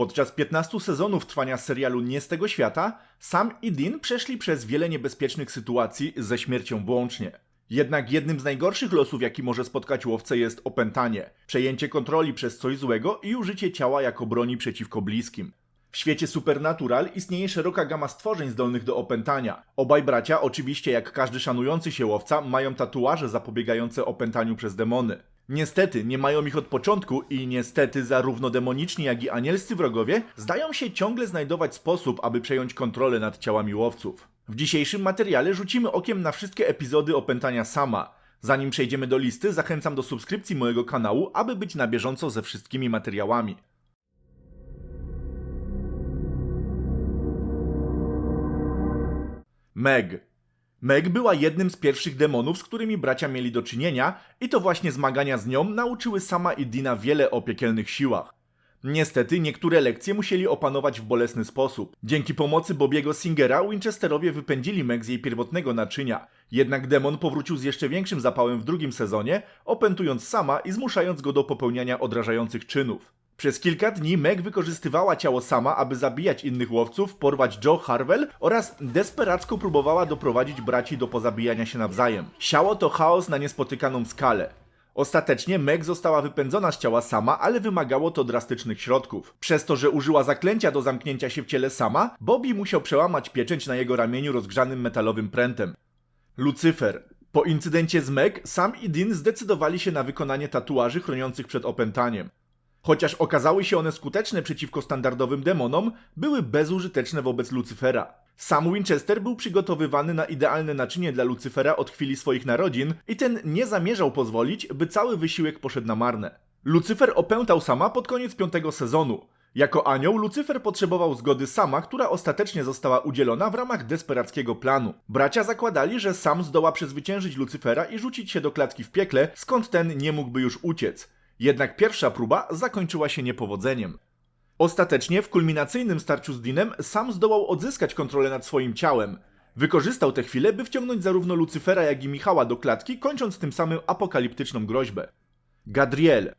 Podczas 15 sezonów trwania serialu Nie z tego świata, Sam i Dean przeszli przez wiele niebezpiecznych sytuacji ze śmiercią włącznie. Jednak jednym z najgorszych losów, jaki może spotkać łowcę jest opętanie, przejęcie kontroli przez coś złego i użycie ciała jako broni przeciwko bliskim. W świecie Supernatural istnieje szeroka gama stworzeń zdolnych do opętania. Obaj bracia, oczywiście jak każdy szanujący się łowca, mają tatuaże zapobiegające opętaniu przez demony. Niestety, nie mają ich od początku i niestety zarówno demoniczni, jak i anielscy wrogowie zdają się ciągle znajdować sposób, aby przejąć kontrolę nad ciałami łowców. W dzisiejszym materiale rzucimy okiem na wszystkie epizody opętania sama. Zanim przejdziemy do listy, zachęcam do subskrypcji mojego kanału, aby być na bieżąco ze wszystkimi materiałami. Meg. Meg była jednym z pierwszych demonów, z którymi bracia mieli do czynienia i to właśnie zmagania z nią nauczyły sama i Dina wiele o piekielnych siłach. Niestety niektóre lekcje musieli opanować w bolesny sposób. Dzięki pomocy Bobiego Singera Winchesterowie wypędzili Meg z jej pierwotnego naczynia. Jednak demon powrócił z jeszcze większym zapałem w drugim sezonie, opętując sama i zmuszając go do popełniania odrażających czynów. Przez kilka dni Meg wykorzystywała ciało sama, aby zabijać innych łowców, porwać Joe Harwell oraz desperacko próbowała doprowadzić braci do pozabijania się nawzajem. Siało to chaos na niespotykaną skalę. Ostatecznie Meg została wypędzona z ciała sama, ale wymagało to drastycznych środków. Przez to, że użyła zaklęcia do zamknięcia się w ciele sama, Bobby musiał przełamać pieczęć na jego ramieniu rozgrzanym metalowym prętem. Lucyfer. Po incydencie z Meg, Sam i Dean zdecydowali się na wykonanie tatuaży chroniących przed opętaniem. Chociaż okazały się one skuteczne przeciwko standardowym demonom, były bezużyteczne wobec Lucyfera. Sam Winchester był przygotowywany na idealne naczynie dla Lucyfera od chwili swoich narodzin i ten nie zamierzał pozwolić, by cały wysiłek poszedł na marne. Lucyfer opętał sama pod koniec piątego sezonu. Jako anioł Lucyfer potrzebował zgody sama, która ostatecznie została udzielona w ramach desperackiego planu. Bracia zakładali, że sam zdoła przezwyciężyć Lucyfera i rzucić się do klatki w piekle, skąd ten nie mógłby już uciec. Jednak pierwsza próba zakończyła się niepowodzeniem. Ostatecznie w kulminacyjnym starciu z Dinem sam zdołał odzyskać kontrolę nad swoim ciałem. Wykorzystał tę chwilę, by wciągnąć zarówno Lucyfera, jak i Michała do klatki, kończąc tym samym apokaliptyczną groźbę. Gadriel.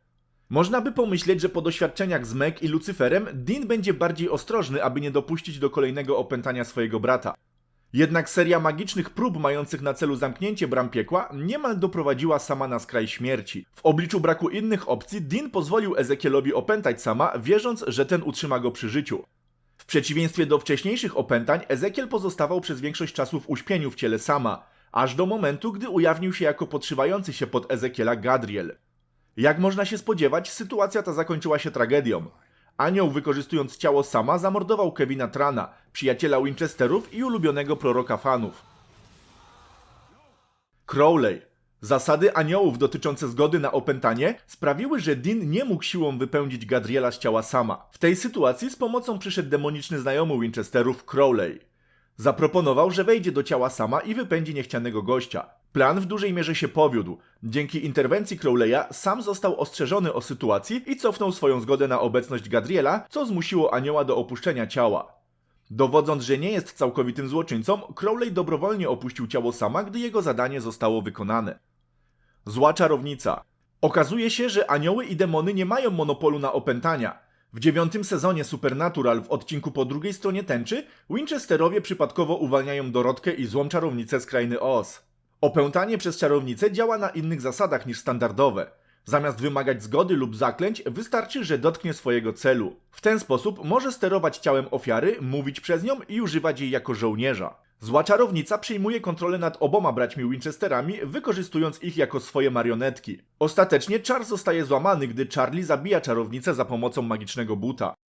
Można by pomyśleć, że po doświadczeniach z Meg i Lucyferem, Dean będzie bardziej ostrożny, aby nie dopuścić do kolejnego opętania swojego brata. Jednak seria magicznych prób mających na celu zamknięcie bram piekła niemal doprowadziła sama na skraj śmierci. W obliczu braku innych opcji Dean pozwolił Ezekielowi opętać sama, wierząc, że ten utrzyma go przy życiu. W przeciwieństwie do wcześniejszych opętań, Ezekiel pozostawał przez większość czasu w uśpieniu w ciele sama, aż do momentu, gdy ujawnił się jako podszywający się pod Ezekiela Gadriel. Jak można się spodziewać, sytuacja ta zakończyła się tragedią. Anioł, wykorzystując ciało sama, zamordował Kevina Trana, przyjaciela Winchesterów i ulubionego proroka fanów. Crowley. Zasady aniołów dotyczące zgody na opętanie sprawiły, że Dean nie mógł siłą wypędzić Gadriela z ciała sama. W tej sytuacji z pomocą przyszedł demoniczny znajomy Winchesterów Crowley. Zaproponował, że wejdzie do ciała sama i wypędzi niechcianego gościa. Plan w dużej mierze się powiódł. Dzięki interwencji Crowleya sam został ostrzeżony o sytuacji i cofnął swoją zgodę na obecność Gadriela, co zmusiło anioła do opuszczenia ciała. Dowodząc, że nie jest całkowitym złoczyńcą, Crowley dobrowolnie opuścił ciało sama, gdy jego zadanie zostało wykonane. Zła czarownica. Okazuje się, że anioły i demony nie mają monopolu na opętania. W dziewiątym sezonie Supernatural w odcinku po drugiej stronie tęczy Winchesterowie przypadkowo uwalniają Dorotkę i złą czarownicę z krainy Oz. Opętanie przez czarownicę działa na innych zasadach niż standardowe. Zamiast wymagać zgody lub zaklęć, wystarczy, że dotknie swojego celu. W ten sposób może sterować ciałem ofiary, mówić przez nią i używać jej jako żołnierza. Zła czarownica przyjmuje kontrolę nad oboma braćmi Winchesterami, wykorzystując ich jako swoje marionetki. Ostatecznie czar zostaje złamany, gdy Charlie zabija czarownicę za pomocą magicznego buta.